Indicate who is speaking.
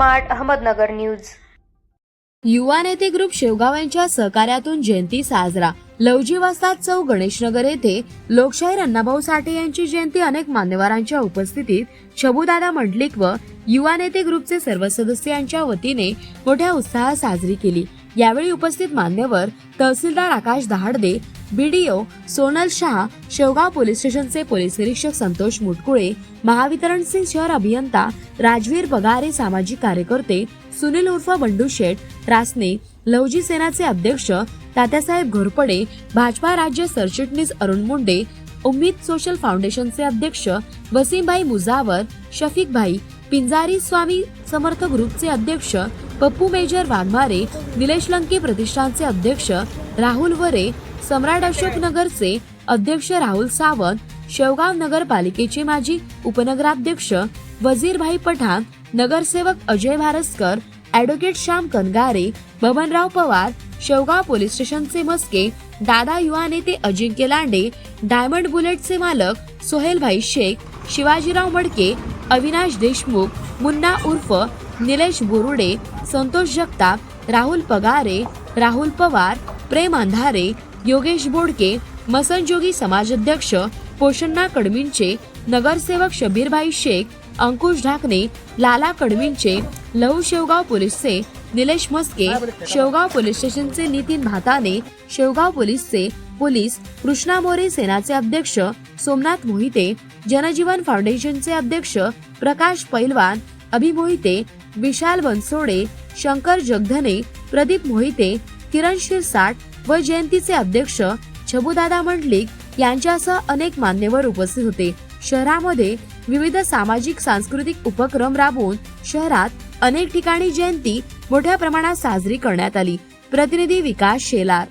Speaker 1: Smart Ahmednagar news.
Speaker 2: युवा नेते group Shevgaon यांच्या सहकार्यातून जयंती साजरा. लवजी वस्ताद चौ गणेशनगर येथे लोकशाहीर अण्णाभाऊ साठे यांची जयंती अनेक मान्यवरांच्या उपस्थितीत शबुदादा मंडलिक व युवा नेते ग्रुपचे सर्व सदस्य यांच्या वतीने मोठ्या उत्साहात साजरी केली. यावेळी उपस्थित मान्यवर तहसीलदार आकाश दहाडदे बीडीओ सोनल शहा शेवगाव पोलीस स्टेशनचे पोलीस निरीक्षक संतोष मुटकुळे महावितरणचे शहर अभियंता राजवीर बगारे सामाजिक कार्यकर्ते सुनील उर्फ बंडू शेठ रासने लवजी सेनाचे अध्यक्ष तात्यासाहेब घोरपडे भाजपा राज्य सरचिटणीस अरुण मुंडे उम्मीद सोशल फाउंडेशनचे अध्यक्ष वसीमभाई मुजावर शफीकभाई पिंजारी स्वामी समर्थ ग्रुपचे अध्यक्ष पप्पू मेजर वाघमारे निलेश लंके प्रतिष्ठानचे अध्यक्ष राहुल वरे सम्राट अशोक नगरचे अध्यक्ष राहुल सावंत शेवगाव नगरपालिकेचे माजी उपनगराध्यक्ष वजीरभाई पठाण नगरसेवक अजय भारसकर ॲडव्होकेट श्याम कनगारे बबनराव पवार शेवगाव पोलीस स्टेशनचे मस्के दादा युवा नेते अजिंक्य लांडे डायमंड बुलेटचे मालक सोहेलभाई शेख शिवाजीराव मडके अविनाश देशमुख मुन्ना उर्फ निलेश बोरुडे संतोष जगताप राहुल पगारे राहुल पवार प्रेम अंधारे योगेश बोडके मसनजोगी समाजाध्यक्ष पोषण्णा कडमींचे नगरसेवक शबीरभाई शेख अंकुश ढाकणे लाला कडमींचे लहू शेवगाव पोलीसचे निलेश मस्के शेवगाव पोलीस स्टेशनचे नितीन भाताने शेवगाव पोलीसचे पोलीस कृष्णा मोरे सेनाचे अध्यक्ष सोमनाथ मोहिते जनजीवन फाउंडेशनचे अध्यक्ष प्रकाश पैलवान अभिमोहिते विशाल बनसोडे शंकर जगधने प्रदीप मोहिते किरण शिरसाट व जयंतीचे अध्यक्ष छबुदादा मंडलिक यांच्यासह अनेक मान्यवर उपस्थित होते. शहरामध्ये विविध सामाजिक सांस्कृतिक उपक्रम राबवून शहरात अनेक ठिकाणी जयंती मोठ्या प्रमाणात साजरी करण्यात आली. प्रतिनिधी विकास शेलार.